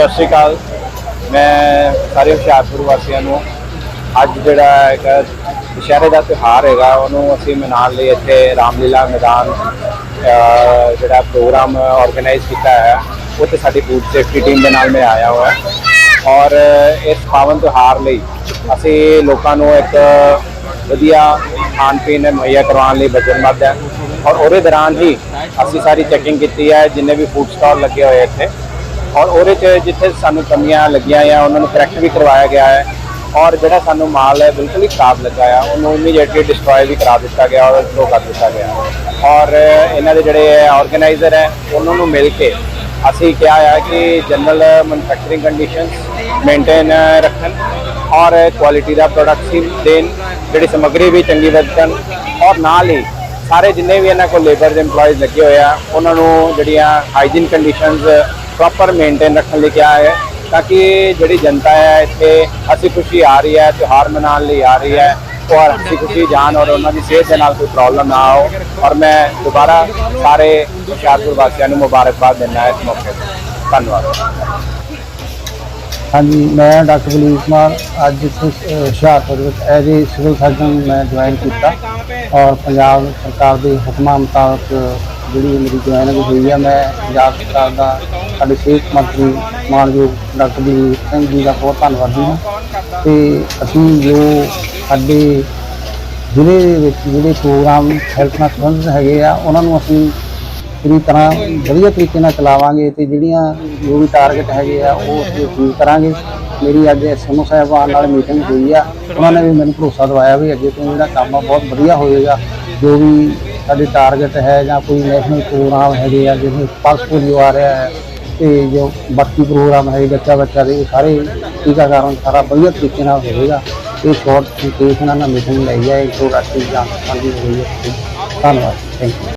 ਸਤਿ ਸ਼੍ਰੀ ਅਕਾਲ। ਮੈਂ ਸਾਰੇ ਹੁਸ਼ਿਆਰਪੁਰ ਵਾਸੀਆਂ ਨੂੰ ਅੱਜ ਜਿਹੜਾ ਹੈਗਾ ਦੁਸ਼ਹਿਰੇ ਦਾ ਤਿਉਹਾਰ ਹੈਗਾ, ਉਹਨੂੰ ਅਸੀਂ ਮਨਾਉਣ ਲਈ ਇੱਥੇ ਰਾਮਲੀਲਾ ਮੈਦਾਨ ਜਿਹੜਾ ਪ੍ਰੋਗਰਾਮ ਆਰਗੇਨਾਈਜ਼ ਕੀਤਾ ਹੈ, ਉਹ ਤੇ ਸਾਡੀ ਫੂਡ ਸੇਫਟੀ ਟੀਮ ਦੇ ਨਾਲ ਮੈਂ ਆਇਆ ਹੋਇਆ। ਔਰ ਇਸ ਪਾਵਨ ਤਿਉਹਾਰ ਲਈ ਅਸੀਂ ਲੋਕਾਂ ਨੂੰ ਇੱਕ ਵਧੀਆ ਖਾਣ ਪੀਣ ਮੁਹੱਈਆ ਕਰਵਾਉਣ ਲਈ ਵਚਨਬੱਧ ਹੈ। ਔਰ ਉਹਦੇ ਦੌਰਾਨ ਹੀ ਅਸੀਂ ਸਾਰੀ ਚੈਕਿੰਗ ਕੀਤੀ ਹੈ, ਜਿੰਨੇ ਵੀ ਫੂਡ ਸਟਾਲ ਲੱਗੇ ਹੋਏ ਇੱਥੇ ਔਰ ਉਹਦੇ ਚ ਜਿੱਥੇ ਸਾਨੂੰ ਕਮੀਆਂ ਲੱਗੀਆਂ ਆ, ਉਹਨਾਂ ਨੂੰ ਕਰੈਕਟ ਵੀ ਕਰਵਾਇਆ ਗਿਆ ਹੈ। ਔਰ ਜਿਹੜਾ ਸਾਨੂੰ ਮਾਲ ਹੈ, ਬਿਲਕੁਲ ਹੀ ਖਰਾਬ ਲੱਗਾ ਆ। ਉਹਨੂੰ ਇਮੀਡੀਏਟਲੀ ਡਿਸਟਰੋਏ ਵੀ ਕਰਾ ਦਿੱਤਾ ਗਿਆ ਔਰ ਥਰੋ ਕਰ ਦਿੱਤਾ ਗਿਆ। ਔਰ ਇਹਨਾਂ ਦੇ ਜਿਹੜੇ ਆਰਗੇਨਾਈਜ਼ਰ ਹੈ, ਉਹਨਾਂ ਨੂੰ ਮਿਲ ਕੇ ਅਸੀਂ ਕਿਹਾ ਆ ਕਿ ਜਨਰਲ ਮੈਨੂਫੈਕਚਰਿੰਗ ਕੰਡੀਸ਼ਨਸ ਮੇਨਟੇਨ ਰੱਖਣ ਔਰ ਕੁਆਲਿਟੀ ਦਾ ਪ੍ਰੋਡਕਟ ਹੀ ਦੇਣ, ਜਿਹੜੀ ਸਮੱਗਰੀ ਵੀ ਚੰਗੀ ਵਰਤਣ ਔਰ ਨਾਲ ਹੀ ਸਾਰੇ ਜਿੰਨੇ ਵੀ ਇਹਨਾਂ ਕੋਲ ਲੇਬਰ ਦੇ EMPLOYEES ਲੱਗੇ ਹੋਏ ਆ, ਉਹਨਾਂ ਨੂੰ ਜਿਹੜੀਆਂ ਹਾਈਜੀਨ ਕੰਡੀਸ਼ਨਸ ਪ੍ਰੋਪਰ ਮੇਨਟੇਨ ਰੱਖਣ ਲਈ ਕਿਹਾ ਹੈ, ਤਾਂ ਕਿ ਜਿਹੜੀ ਜਨਤਾ ਹੈ ਇੱਥੇ ਹੱਸੀ ਖੁਸ਼ੀ ਆ ਰਹੀ ਹੈ, ਤਿਉਹਾਰ ਮਨਾਉਣ ਲਈ ਆ ਰਹੀ ਹੈ ਔਰ ਹੱਸੀ ਖੁਸ਼ੀ ਜਾਣ ਔਰ ਉਹਨਾਂ ਦੀ ਸਿਹਤ ਦੇ ਨਾਲ ਕੋਈ ਪ੍ਰੋਬਲਮ ਨਾ ਆਓ। ਔਰ ਮੈਂ ਦੁਬਾਰਾ ਸਾਰੇ ਹੁਸ਼ਿਆਰਪੁਰ ਵਾਸੀਆਂ ਨੂੰ ਮੁਬਾਰਕਬਾਦ ਦਿੰਦਾ ਇਸ ਮੌਕੇ ਤੇ। ਧੰਨਵਾਦ। ਹਾਂਜੀ, ਮੈਂ ਡਾਕਟਰ ਬਲੀਨ ਕੁਮਾਰ, ਅੱਜ ਇੱਥੇ ਹੁਸ਼ਿਆਰਪੁਰ ਵਿੱਚ ਐਜ਼ ਏ ਸਿਵਲ ਸਰਜਨ ਮੈਂ ਜੁਆਇਨ ਕੀਤਾ ਔਰ ਪੰਜਾਬ ਸਰਕਾਰ ਦੇ ਹੁਕਮਾਂ ਮੁਤਾਬਕ ਜਿਹੜੀ ਮੇਰੀ ਜੁਆਇਨਿੰਗ ਹੋਈ ਹੈ ਮੈਂ ਪੰਜਾਬ ਸਰਕਾਰ ਦਾ ਸਾਡੇ ਸਿਹਤ ਮੰਤਰੀ ਮਾਨਯੋਗ ਡਾਕਟਰ ਬਲੀਨ ਸਿੰਘ ਜੀ ਦਾ ਬਹੁਤ ਧੰਨਵਾਦੀ ਹਾਂ। ਤੇ ਅਸੀਂ ਜੋ ਸਾਡੇ ਜ਼ਿਲ੍ਹੇ ਦੇ ਵਿੱਚ ਜਿਹੜੇ ਪ੍ਰੋਗਰਾਮ ਹੈਲਥ ਨਾਲ ਸੰਬੰਧਿਤ ਹੈਗੇ ਆ, ਉਹਨਾਂ ਨੂੰ ਅਸੀਂ ਪੂਰੀ ਤਰ੍ਹਾਂ ਵਧੀਆ ਤਰੀਕੇ ਨਾਲ ਚਲਾਵਾਂਗੇ ਤੇ ਜਿਹੜੀਆਂ ਜੋ ਵੀ ਟਾਰਗੇਟ ਹੈਗੇ ਆ, ਉਹ ਅਸੀਂ ਅਚੀਵ ਕਰਾਂਗੇ। ਮੇਰੀ ਅੱਜ ਐਸਐਮਓ ਸਾਹਿਬਾਨ ਨਾਲ ਮੀਟਿੰਗ ਹੋਈ ਆ। ਉਹਨਾਂ ਨੇ ਵੀ ਮੈਨੂੰ ਭਰੋਸਾ ਦਵਾਇਆ ਵੀ ਅੱਗੇ ਤੋਂ ਜਿਹੜਾ ਕੰਮ ਆ ਬਹੁਤ ਵਧੀਆ ਹੋਏਗਾ। ਜੋ ਵੀ ਸਾਡੇ ਟਾਰਗੇਟ ਹੈ ਜਾਂ ਕੋਈ ਨੈਸ਼ਨਲ ਪ੍ਰੋਗਰਾਮ ਹੈਗੇ ਆ, ਜਿਵੇਂ ਪਲਸ ਪੋਲੀਓ ਆ ਰਿਹਾ ਹੈ ਤੇ ਜੋ ਬਾਕੀ ਪ੍ਰੋਗਰਾਮ ਹੈ, ਬੱਚਾ ਬੱਚਾ ਦੇ ਸਾਰੇ ਟੀਕਾਕਰਨ ਸਾਰਾ ਵਧੀਆ ਤਰੀਕੇ ਨਾਲ ਹੋਵੇਗਾ। ਇਹ ਸ਼ੋਰਟ ਕੇਸ ਨਾਲ ਮੀਟਿੰਗ ਲਈ ਹੈ ਇੱਕ ਦੋ ਰਾਸ਼ਟਰੀ ਜਾਂਚ ਸੰਬੰਧੀ ਹੋਈ ਹੈ। ਧੰਨਵਾਦ। Thank you